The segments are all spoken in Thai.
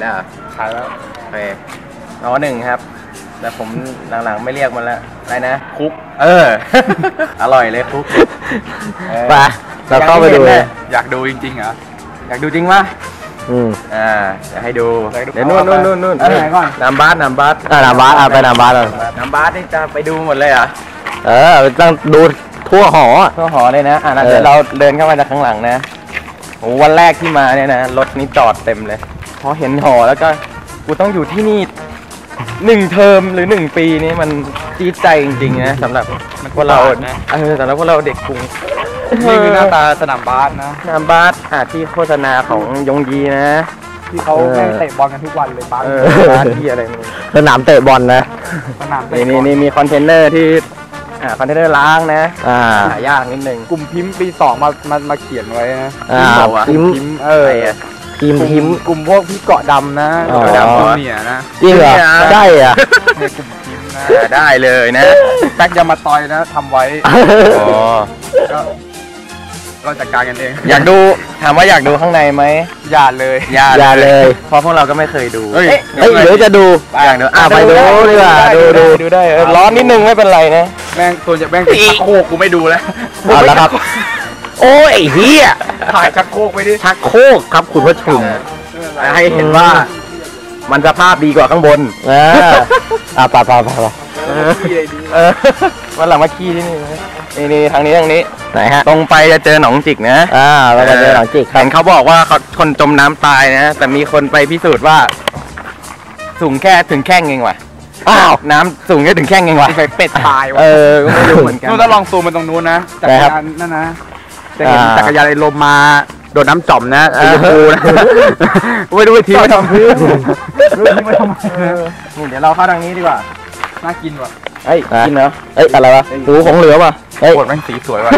แล้วเหรอขายแล้วโอเคน้อหนึ่งครับ แต่ผมหลังๆไม่เรียกมันแล้วอะไรนะ คุก เออ อร่อยเลยคุกเออไปเราเข้าไปดูอยกให้เลเห็ยนนะอยากดูจริงๆเหรอ อยากดูจริงปะอืมอ่าจะให้ดูอยากดูเดี๋ยวนู่นนู่นนู่นนู่นเอาไหนก่อน น้ำบาสน้ำบาสอะน้ำบาสอะไปน้ำบาสเลยน้ำบาสนี่จะไปดูหมดเลยเหรอเออต้องดูทั่วหออะ ทั่วหอเลยนะ อะนะเออเดี๋ยวเราเดินเข้ามาจากข้างหลังนะโอ้วันแรกที่มาเนี่ยนะ รถนี้จอดเต็มเลย พอเห็นหอแล้วก็กูต้องอยู่ที่นี่หนึ่งเทอมหรือหนึ่งปีนี่มันจี๊ดใจจริงๆนะสำหรับพวกเรานะเออสำหรับพวกเราเด็กกรุงนี่คือหน้าตาสนามบาสนะน้ำบาสอะที่โฆษณาของยงยีนะ ที่เขาแม่งเตะบอลกันทุกวันเลยบาสเออบาสที่อะไรมึงสนามเตะบอลนะสนามเตะนี่บนี่อลนี่มีคอนเทนเนอร์ที่อ่าคอนเทนเนอร์ล้างนะ อ่าหายากนิดนึงกลุ่มพิมพ์ปีสองมามามาเขียนไว้นะอ่าบอกว่าพิมพ์พิมพ์เออ ไอ้อะพิมพ์พิมพ์กลุ่มพวกพี่เกาะดำนะอ๋อ เกาะดำจูเนียร์นะจริงเหรอเนี่ยใช่อะเนี่ยกลุ่มพิมพ์นะอ่าได้เลยนะแจ็คยามาตอยนะทำไว้อ๋อก็เราจัดการกันเองอยากดูถามว่าอยากดูข้างในไหมอย่าเลยอย่าอย่าเลย เพราะพวกเราก็ไม่เคยดูเฮ้ยเฮ้ยเดี๋ยวจะดู อยากดูอะไปดูดีกว่าดูดูดูได้เออร้อนนิดนึงไม่เป็นไรนะ แม่งตัวจะแม่งติดชักโครกกูไม่ดูแล้ว เอาละครับ โอ้ยไอ้เฮียถ่ายชักโครกไปดิชักโครกครับคุณผู้ชมให้เห็นว่า มันสภาพดีกว่าข้างบนอ่าอะไปไปไปไปเออวันหลังมาขี้ที่นี่นะนี่นี่ทางนี้ทางนี้ไหนฮะตรงไปจะเจอหนองจิกนะอ่าเราไปเจอหลังจิกครัเห็บนเขาบอกว่าเขาคนจมน้ำตายนะ แต่มีคนไปพิสูจน์ว่า สูงแค่ถึงแข้งเองว่ะอ้าวน้ำสูงแค่ถึงแข้งเองว่ะไปเป็ดตายวะเออก็ไม่รู้เหมือนกันนู่นถ้าลองซูมมาตรงนู้นนะจักไหนรครับยานนั่นนะ จะเห็นอ่าจักรยานในลมมาโดนน้ำจ่อมนะอ่าสีชมพูนะไม่รู้ไปทิ้งไปทำพื้นไม่รู้ทิ้งไปทำไมนี่เดี๋ยวเราเข้าทางนี้ดีกว่า น่ากินว่ะเฮ้ยกินเหรอเอ้ยอะไรวะหูของเหลือป่ะเฮ้ยโคตรแม่งสีสวยว่ะ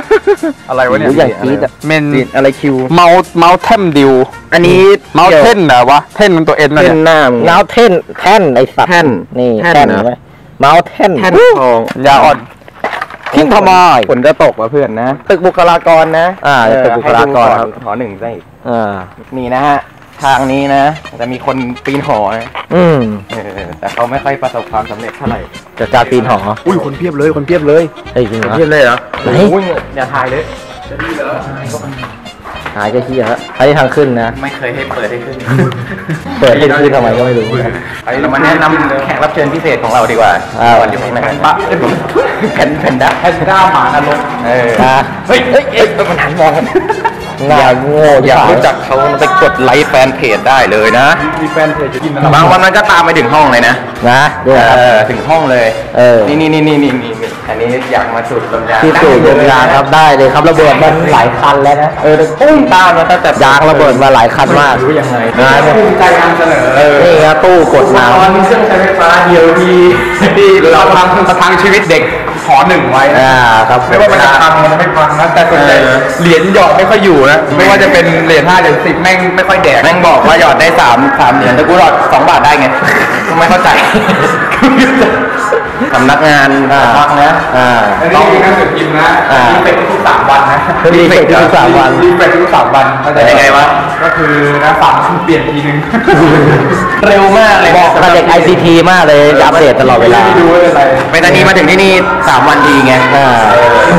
อะไรวะเนี่ยหูอย่างจี๊ดอะเมนติดอะไรคิวเมาเมาเทมดิวอันนี้เมาเทนเหรอวะเทนมันตัวเอ็นนะเท่เนี่นยหน้ามึงเงาเท่นแท่นไอสัตว์แท่นนี่แท่นแท่นเหรอเห็นไหมเมาเท่นแท่นทองยาอ่อน ทิ้งทำไม ฝนจะตกว่ะเพื่อนนะ ตึกบุคลากรนะอ่าเออตึกบุคลากรครับให้ดูก่อหอหนึ่งได้อีกอ่านี่นะฮะ ทางนี้นะ จะมีคนปีนหอนะอืมเออแต่เขาไม่ค่อยประสบความสำเร็จเท่าไหร่จะจ่ารปีนหออุ้ยคนเพียบเลยคนเพียบเลยเฮ้ยจริงเหรอเพียบเลยเหรอไหน โอ้ยอย่าถ่ายเลย จะดีเหรอายก็ขี้ฮะไอ้ทางขึ้นนะ ไม่เคยให้เปิดให้ขึ้น เปิดให้ขึ้นทำไมก็ไม่รู้เรามาแนะนำแขกรับเชิญพิเศษของเราดีกว่าอ่าวันนี้นะปะแพนแพนด้าแพนด้าหมานรกเอออะเฮ้ยเฮ้ยเฮ้ยมันหันมองกันหน้าโง่อยากชิบหรู้จักเขาไปกดไลค์แฟนเพจได้เลยนะ มีแฟนเพจจะกินนะบางวันมันก็ตามไปถึงห้องเลยนะ นะด้วยครับเออถึงห้องเลย เออ นี่นี่นี่นี่นี่นี่นี่ อันนี้อยากมาสูดลมยางที่สูบยางยางครับได้เลยครับระเบิดมันหลายคันแล้วนะเออปุ้งตามมาตั้งแต่ยางระเบิดมาหลายคันมากรู้ยังไงนะภูมิใจนำเสนอเออนี่ครับตู้กดตน้อนเครื่องใช้ไฟฟ้าเดียวที่ที่เราทำประทังชีวิตเด็กขอหนึ่งไว้ำนะอ่าครับไม่ว่ามันจะพังมันจะไม่พังนะแต่ส่วนใหญ่เหรียญหยอดไม่ค่อยอยู่นะไม่ว่าจะเป็นเหรียญห้าเหรียญสิบแม่งไม่ค่อยแดกแม่งบอกว่าหยอดได้สามสามเหรียญแต่กูหยอดสองบาทได้ไงกูไม่เข้าใจ สำนักงานพักนะอ่าอันนี้คือหนังสือพิมพ์นะอ่ารีเฟกทุกๆสามวันนะรีเฟกทุกๆสามวันรีเฟกทุกๆสามวันเข้าใจเป็นยังไงวะก็คือนะสามคือเปลี่ยนทีนึงเร็วมากเลยบอกมาจาก ICT มากเลยอัปเดตตลอดเวลาไม่ดูไม่เป็นไรไปตอนนี้มาถึงที่นี่สามวันทีไงอ่า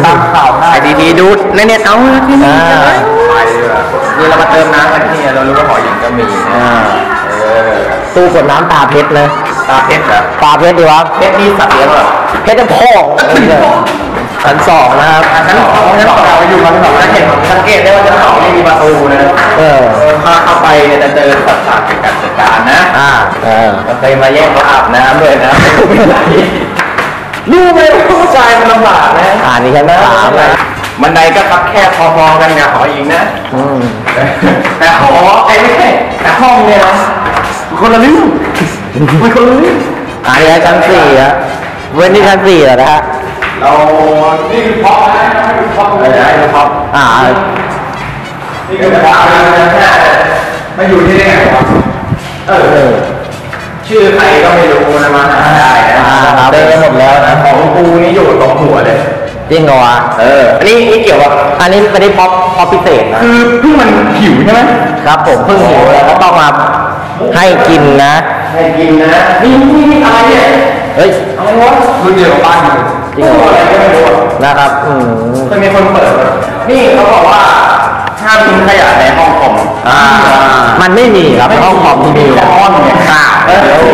ตามข่าวได้ไอดีทีดูในเน็ตเอาที่นี่อ่าไปเลยอะนี่เรามาเติมน้ำกันที่นี่เรารู้ว่าหอหญิงก็มีนะอ่าเออ ตู้กดน้ำตาเพชรนะตาเพชรเหรอตาเพชรดีวะเพชรนี่สัตว์เลี้ยงเหรอเพชรจะพ่อชั้นสองนะครับชั้นสองชั้นสองเราอยู่ชั้นสองชั้นเห็นสังเกตได้ว่าชั้นสองไม่มีประตูนะเออถ้าเข้าไปเนี่ยจะเจอสัตว์ฉากเป็นการจัดการนะ อ่าเออเราเคยมาแย่งเขาอาบน้ำด้วยนะรู้ไหมว่าผู้ชายมันลำบากนะอ่านี่ชั้นสามนะบันไดก็คับแคบพอๆกันกับหอหญิงนะอืมแต่หอไอ้ไม่ใช่แต่ห้องเนี่ยนะ คนละเรื่องมันคนละเรื่องอ่านี่ชั้นสี่อะเว้นที่ชั้นสี่เหรอนะฮะเรานี่คือพ็อปนะนี่คือพ็อปเออไอ้พ็อปอ่านี่คือพ็อปไม่อยู่ที่นี่ไงวะเออชื่อใครก็ไม่รู้นะมาหาได้นะอ่าครับเดินหมดแล้วนะของกูนี่อยู่ตรงหัวเลยจริงเหรอวะเออ อันนี้นี่เกี่ยวกับอันนี้ไม่ได้พ็อปพ็อปพิเศษนะคือเพิ่งมันหิวใช่ไหมครับผมเพิ่งหิวแล้วก็ต้องมา ให้กินนะ ให้กินนะนี่นี่นี่อะไรเนี่ยเฮ้ยอะไรวะรุ่นเดียวกับบ้านเลยจริงเหรออะไรก็ไม่รู้อะนะครับอืมเคยมีคนเปิดนี่เขาบอกว่าห้ามทิ้งขยะในห้องคอมอ่า มันไม่มีครับห้องคอมที่มีนะก้อนเนี่ยอ่าเออโอ้โห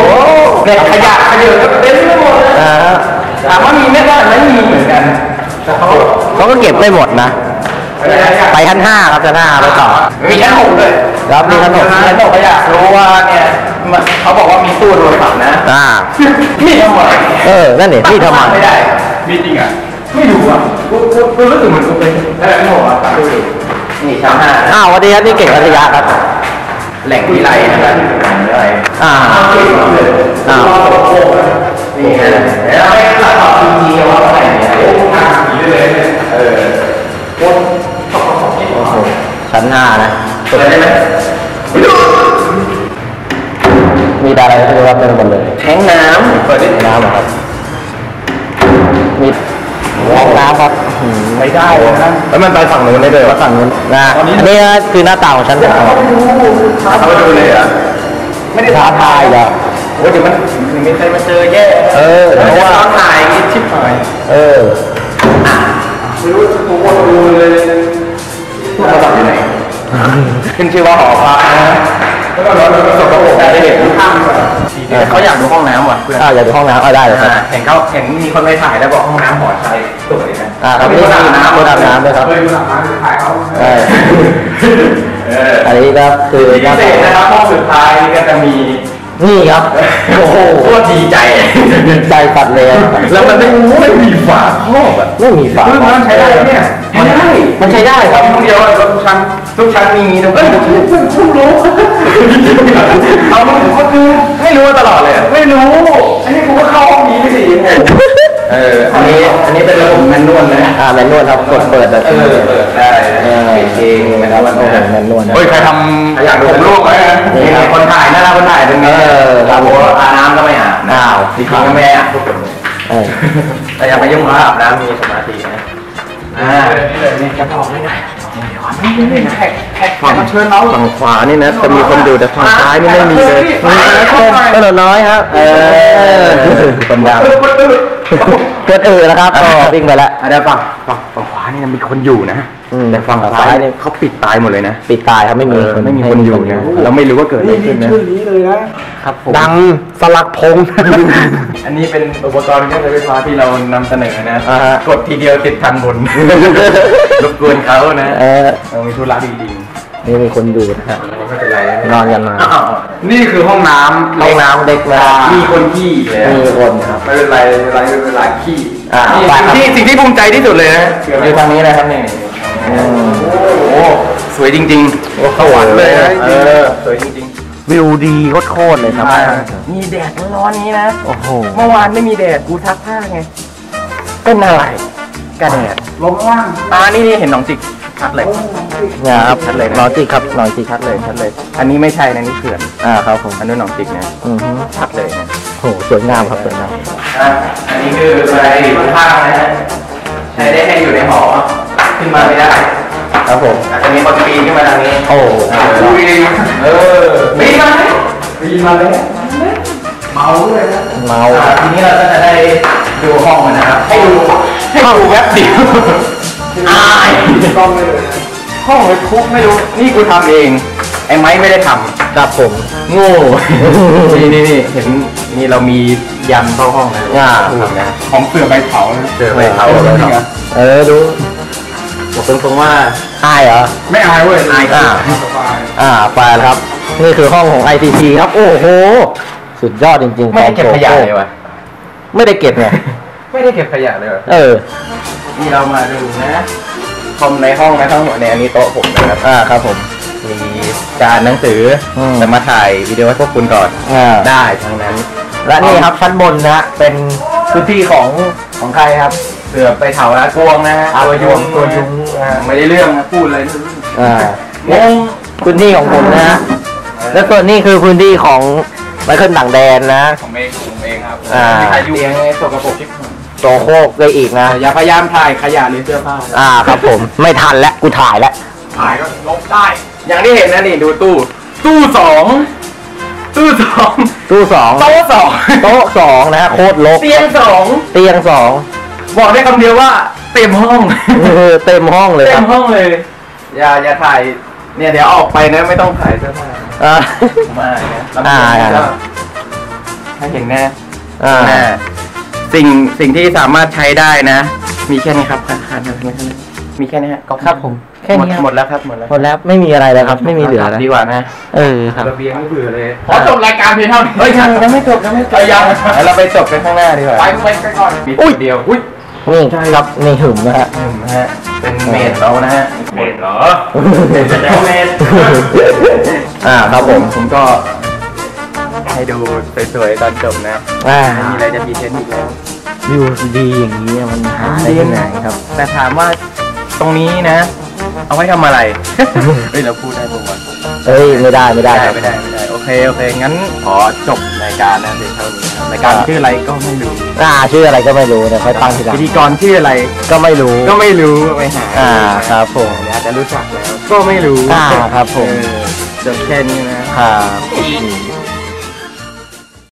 เก็บขยะขยะเต็มไปหมดเลยอ่าถามว่ามีไหมก็ไม่มีเหมือนกันแต่เขาเขาก็เก็บไม่หมดนะ ไปชั้นห้าครับชั้นห้าไปต่อมีชั้นหกเลย ครับมีชั้นหกชั้นหกก็อยากรู้ว่าเนี่ยมันเขาบอกว่ามีตู้โทรศัพท์นะ อ่านี่ทำไมเออ นั่นนี่นี่ทำไมไม่ได้ มีจริงอะ ไม่รู้อะกูกูกูรู้สึกเหมือนกูเป็นเออไม่บอกอะดูดินี่ชั้นห้านะอ้าวสวันนี้ครับนี่เก่งพัทยาครับ แหล่งวิไลนะครับแหล่งวิไลอ่าอ้าวนี่ไงแล้วไอ้หลักต่อทีทีเอาไว้ไหนเนี่ยโอ้ทางสีเลยเนี่ยเออโอ้โอ้โหชั้นห้านะ เปิดได้ไหมมีอะไรไม่รู้ครับเป็นหมดเลยแทงน้ำเปิดได้น้ำเหรอครับ มีห้องน้ำครับอืมไม่ได้เลยนะแล้วมันไปฝั่งนู้นได้เลยฝั่งนู้นนะอันนี้คือหน้าต่างของชั้นสองเขาไปดูเลยเหรอะไม่ได้ท้าทายเหรอโอ้เดี๋ยวมันมีใครมาเจอแย่เออเพเพราะราะว่าว่าถ่ายมิดชิบหายเออไม่รู้ตัวคนดูเลย ขึ้นชื่อว่าหอพักนะแล้วก็รถรถสกปรกได้เห็นข้างเขาอยากดูห้องน้ำว่ะเพื่อนอ่าอยากดูห้องน้ำเอาได้เลยครับเห็นเขาเห็นมีคนไปถ่ายแล้วบอกห้องน้ำหอชัยสวยนะอ่าครับมีนี่คนอาบน้ำคนอาบน้ำด้วยครับเคยดูหลังร้านขายเขาใช่เอออันนี้ก็คือพิหน้าเศต่างษนะครับห้องสุดท้ายนี่ก็จะมี นี่ครับโอ้โหโคตรดีใจใจตัดเลยอะแล้วมันไม่ไม่มีฝาครอบอะไม่มีฝาเพิ่งมันใช้ได้เนี่ยใช้ได้มันใช้ได้ครับห้องเดียวอะรถทุกชั้นทุกชั้นมีอย่างนี้นะเอ้ยเพิ่งเพิ่งเพิ่งรู้เอามาถึงก็คือไม่รู้มาตลอดเลยอะไม่รู้อันนี้กูก็เข้าห้องนี้ไปสิเอออันนี้อันนี้เป็นระบบแมนนวลนะอ่าแมนนวลครับกดเปิดแบบเออเปิดได้ เออปิดเองนะครับมันโอ้โหแมนนวลนะ เฮ้ยใครทอยากดูผมลูกไหมนี่ครับคนถ่ายน่ารักคนถ่ายเป็นไงเออครับโอ้อาบน้ำก็ไม่อาบอ้าวจริงๆก็ไม่อาบทุกคนเออแต่อย่าไปยุ่งกับอาบน้ำมีสมาธินะอ่านี่จะบอกเลยนะฝั่งเชิญเราฝั่งขวานี่นะจะมีคนอยู่แต่ฝั่งซ้ายนี่ไม่มีเลยมีนะเช่นก็หนูน้อยครับเออคนดังเกิดเออนะครับก็วิ่งไปแล้ว อะเดี๋ยวฝั่งฝั่งฝั่งขวา นี่มีคนอยู่นะอืมแต่ฝั่งฝั่งซ้าซ้ายยเนี่เนี่ยยเขาปิดตายหมดเลยนะปิดตายครับไม่มีคนไม่มีคนอยู่นะเราไม่รู้ว่าเกิดอะไรขึ้นนะครับผม ดังสลักพงอันนี้เป็นอุปกรณ์เครื่องใช้ไฟฟ้าที่เรานำเสนอนะอ่าฮะ กดทีเดียวติดทันบน รบกวนเขานะเออเรามีธุระจริงนี่มีคนอยู่นะครับๆไม่เป็นไรนอนกันมา อ้าวนี่คือห้องน้ำห้องน้ำเด็กนะ มีคนขี้อีกเลยมีคนครับ ไม่เป็นไรไม่เป็นไรไม่เป็นไรขี้ อ่านี่ไปครับสิ่งที่สิ่งที่ภูมิใจที่สุดเลยนะอยู่ทางนี้นะครับนี่อืมโอ้โหสวยจริงๆโอ้สวรรค์เลยนะเออสวยจริงวิวดีโคตรๆเลยครับ ๆมีแดดร้อนๆนี้นะ โอ้โห เมื่อวานไม่มีแดดกูทักผ้าไงเป็นอะไรกระแดดลงล่างอ่านี่นี่เห็นหนองจิกชัดเลย เนี่ยครับชัดเลยนะนอนจิกครับนอนจิกชัดเลยชัดเลย อันนี้ไม่ใช่นะนี่เขื่อนอ่าครับผมอันนู้นหนองจิกนะอือฮึชัดเลยนะโอ้โหสวยงามครับสวยงาม อะอันนี้คืออะไรข้างๆนะฮะใช้ได้แค่อยู่ในหอ ขึ้นมาไม่ได้ ครับผมอาจจะมีคนปีนขึ้นมาทางนี้โอ้โหดูเองเออปีนมาไหมปีนมาเลยเมาเลยนะเมาอ่าทีนี้เราก็จะได้ดูห้องมันนะครับ ให้ดูให้ดูแวบเดียวอายต้องไม่เลยห้องเลยคุกไม่รู้ นี่กูทำเอง ไอ้ไม้ไม่ได้ทำครับผม โง่ นี่นี่นี่เห็นนี่เรามี ยันเข้าห้องนะอ่าทำนะของเสือใบเผานะเจอไปเขาเออเลยจริงเหรอเออดูบอกตรงๆว่าอายเหรอไม่อายเว้ยอายอ่าสบายอ่าไปแล้วครับ นี่คือห้องของ ITC ครับ โอ้โห สุดยอดจริงๆไม่ได้เก็บของขยะโกโก้เลยวะไม่ได้เก็บไงไม่ได้เก็บขยะเลยเหรอเออนี่เรามาดูนะคอมในห้องนะทั้งหมดเนี่ยอันนี้โต๊ะผมนะครับอ่าครับผมมีจานหนังสืออมแต่มาถ่ายวิดีโอให้พวกคุณก่อนอ่าได้ทั้งนั้น และนี่ครับชั้นบนนะฮะเป็นพื้นที่ของของใครครับ เสือไปเถาละกวงนะฮะอ่าตัวยุงตัวยุงอ่าไม่ได้เรื่องนะพูดอะไรไม่รู้อ่างงพื้นที่ของผมนะฮะและส่วนนี้คือพื้นที่ของไมเคิลต่างแดนนะ ผมเองผมเองครับอ่ามีใครอยู่ยังไงสกปรกชิบหายโจโคกเลยอีกนะ อย่าพยายามถ่ายขยะหรือเสื้อผ้าอ่าครับผมไม่ทันแล้วกูถ่ายแล้ว ถ่ายก็ลบได้ อย่างที่เห็นนะนี่ดูตู้ ตู้สอง ตู้สองตู้สองโต๊ะสองโต๊ะสองนะฮะโคตรลกเตียงสองเตียงสองบอกได้คำเดียวว่าเต็มห้องเออเต็มห้องเลยเต็ครัมบห้องเลย อย่าอย่าถ่ายเนี่ยเดี๋ยวออกไปนะไม่ต้องถ่ายเสื้อผ้าอ่าผมอายนะลำอ่าเลียงก็ให้เห็นแน่อ่าแน่สิ่งสิ่งที่สามารถใช้ได้นะ มีแค่นี้ครับคันคันมีแค่นี้ฮะก็ครับผมแค่นี้หมดหมดแล้วครับหมดแล้วหมดแล้วไม่มีอะไรแล้วครับ ไม่มีเหลือแล้วดีกว่านะเออครับระเบียงไม่เบื่อเลยขอจบรายการเพียงเท่านี้เฮ้ยยังยังไม่จบยังไม่จบเอ้ยยังแล้วเราไปจบกันข้างหน้าดีกว่าไปไปไปก่อนมีตัวเดียวอุ้ยนี่ครับนี่หึมนะฮะหนึ่งนะฮะเป็นเมดเรานะฮะเมดเหรอเมดจะเมดอ่าครับผมผมก็ให้ดูสวยๆตอนจบนะอ่าไม่มีอะไรจะพรีเซนต์อีกแล้ววิวดีอย่างนี้มันหาได้ที่ไหนครับ แต่ถามว่าตรงนี้นะ เอาไว้ทำอะไร เฮ้ยเราพูดได้ปะวะเอ้ยไม่ได้ไม่ได้ครับไม่ได้ไม่ได้โอเคโอเคงั้นขอจบรายการนะเพียงเท่านี้ครับรายการชื่ออะไรก็ไม่รู้อ่าชื่ออะไรก็ไม่รู้เดี๋ยวค่อยตั้งทีหลังพิธีกรชื่ออะไรก็ไม่รู้ก็ไม่รู้ไปหาอ่าครับผมเดี๋ยวอาจจะรู้จักแล้วก็ไม่รู้อ่าครับผมเออจบแค่นี้นะครับ